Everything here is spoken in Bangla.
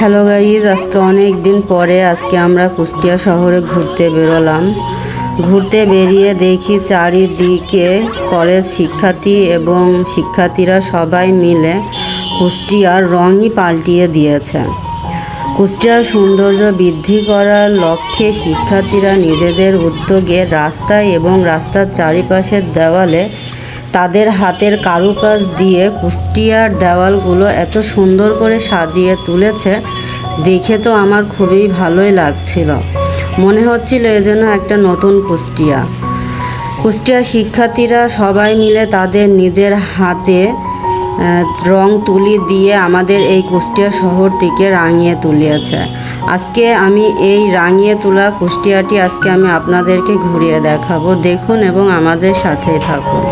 হ্যালো গাইজ, আজকে অনেক দিন পরে আজকে আমরা কুষ্টিয়া শহরে ঘুরতে বেরোলাম। ঘুরতে বেরিয়ে দেখি চারিদিকে কলেজ শিক্ষার্থী এবং শিক্ষার্থীরা সবাই মিলে কুষ্টিয়ার রঙই পাল্টিয়ে দিয়েছে। কুষ্টিয়ার সৌন্দর্য বৃদ্ধি করার লক্ষ্যে শিক্ষার্থীরা নিজেদের উদ্যোগে রাস্তায় এবং রাস্তার চারিপাশের দেওয়ালে তাদের হাতের কারুকাজ দিয়ে কুষ্টিয়ার দেওয়ালগুলো এত সুন্দর করে সাজিয়ে তুলেছে, দেখে তো আমার খুবই ভালোই লাগছিল। মনে হচ্ছিল এ যেন একটা নতুন কুষ্টিয়া। কুষ্টিয়া শিক্ষার্থীরা সবাই মিলে তাদের নিজের হাতে রং তুলি দিয়ে আমাদের এই কুষ্টিয়া শহরটিকে রাঙিয়ে তুলিয়েছে। আজকে আমি এই রাঙিয়ে তোলা কুষ্টিয়াটি আজকে আমি আপনাদেরকে ঘুরিয়ে দেখাবো। দেখুন এবং আমাদের সাথেই থাকুন।